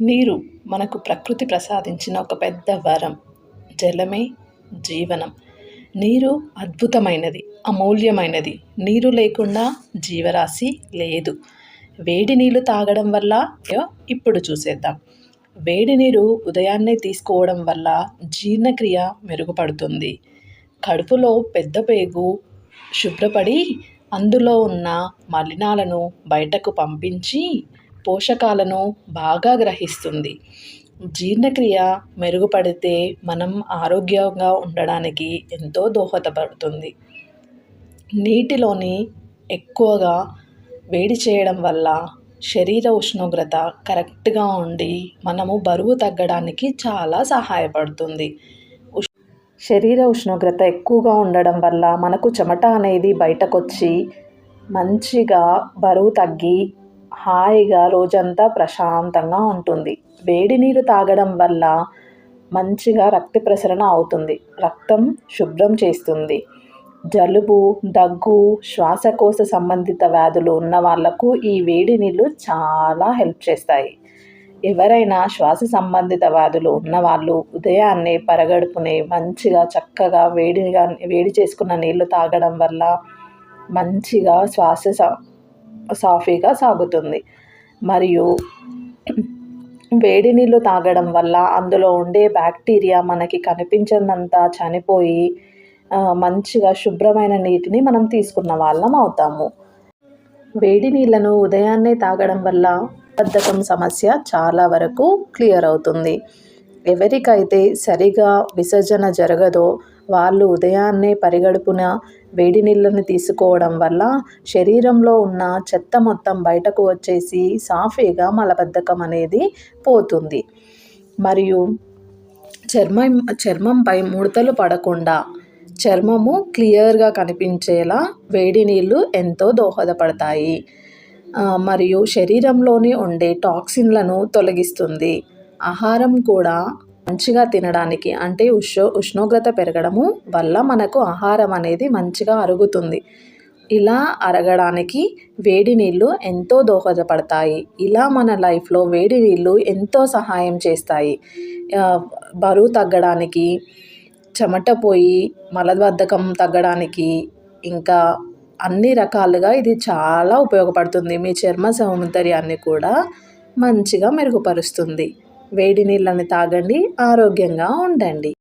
నీరు మనకు ప్రకృతి ప్రసాదించిన ఒక పెద్ద వరం జలమే జీవనం. నీరు అద్భుతమైనది అమూల్యమైనది. నీరు లేకుండా జీవరాశి లేదు. వేడి నీళ్ళు తాగడం వల్ల ఇప్పుడు చూసేద్దాం. వేడి నీరు ఉదయాన్నే తీసుకోవడం వల్ల జీర్ణక్రియ మెరుగుపడుతుంది. కడుపులో పెద్ద పేగు శుభ్రపడి అందులో ఉన్న మలినాలను బయటకు పంపించి పోషకాలను బాగా గ్రహిస్తుంది. జీర్ణక్రియ మెరుగుపడితే మనం ఆరోగ్యంగా ఉండడానికి ఎంతో దోహదపడుతుంది. నీటిలోని ఎక్కువగా వేడి చేయడం వల్ల శరీర ఉష్ణోగ్రత కరెక్ట్గా ఉండి మనము బరువు తగ్గడానికి చాలా సహాయపడుతుంది. శరీర ఉష్ణోగ్రత ఎక్కువగా ఉండడం వల్ల మనకు చెమట అనేది బయటకొచ్చి మంచిగా బరువు తగ్గి హాయిగా రోజంతా ప్రశాంతంగా ఉంటుంది. వేడి నీరు తాగడం వల్ల మంచిగా రక్త ప్రసరణ అవుతుంది. రక్తం శుభ్రం చేస్తుంది. జలుబు దగ్గు శ్వాసకోశ సంబంధిత వ్యాధులు ఉన్న వాళ్ళకు ఈ వేడి నీళ్ళు చాలా హెల్ప్ చేస్తాయి. ఎవరైనా శ్వాస సంబంధిత వ్యాధులు ఉన్నవాళ్ళు ఉదయాన్నే పరగడుపునే మంచిగా చక్కగా వేడిగా వేడి చేసుకున్న నీళ్ళు తాగడం వల్ల మంచిగా శ్వాస సాఫీగా సాగుతుంది. మరియు వేడి నీళ్ళు తాగడం వల్ల అందులో ఉండే బ్యాక్టీరియా మనకి కనిపించినంత చనిపోయి మంచిగా శుభ్రమైన నీటిని మనం తీసుకున్న వాళ్ళం అవుతాము. వేడి నీళ్ళను ఉదయాన్నే తాగడం వల్ల బద్ధకం సమస్య చాలా వరకు క్లియర్ అవుతుంది. ఎవరికైతే సరిగా విసర్జన జరగదో వాళ్ళు ఉదయాన్నే పరిగడుపున వేడి నీళ్ళని తీసుకోవడం వల్ల శరీరంలో ఉన్న చెత్త మొత్తం బయటకు వచ్చేసి సాఫీగా మలబద్ధకం అనేది పోతుంది. మరియు చర్మం చర్మంపై ముడతలు పడకుండా చర్మము క్లియర్గా కనిపించేలా వేడి నీళ్ళు ఎంతో దోహదపడతాయి. మరియు శరీరంలోని ఉండే టాక్సిన్లను తొలగిస్తుంది. ఆహారం కూడా మంచిగా తినడానికి అంటే ఉష్ణ ఉష్ణోగ్రత పెరగడము వల్ల మనకు ఆహారం అనేది మంచిగా అరుగుతుంది. ఇలా అరగడానికి వేడి నీళ్ళు ఎంతో దోహదపడతాయి. ఇలా మన లైఫ్లో వేడి నీళ్ళు ఎంతో సహాయం చేస్తాయి. బరువు తగ్గడానికి చెమట పోయి మలబద్ధకం తగ్గడానికి ఇంకా అన్ని రకాలుగా ఇది చాలా ఉపయోగపడుతుంది. మీ చర్మ సౌందర్యాన్ని కూడా మంచిగా మెరుగుపరుస్తుంది. వేడి నీళ్ళని తాగండి ఆరోగ్యంగా ఉండండి.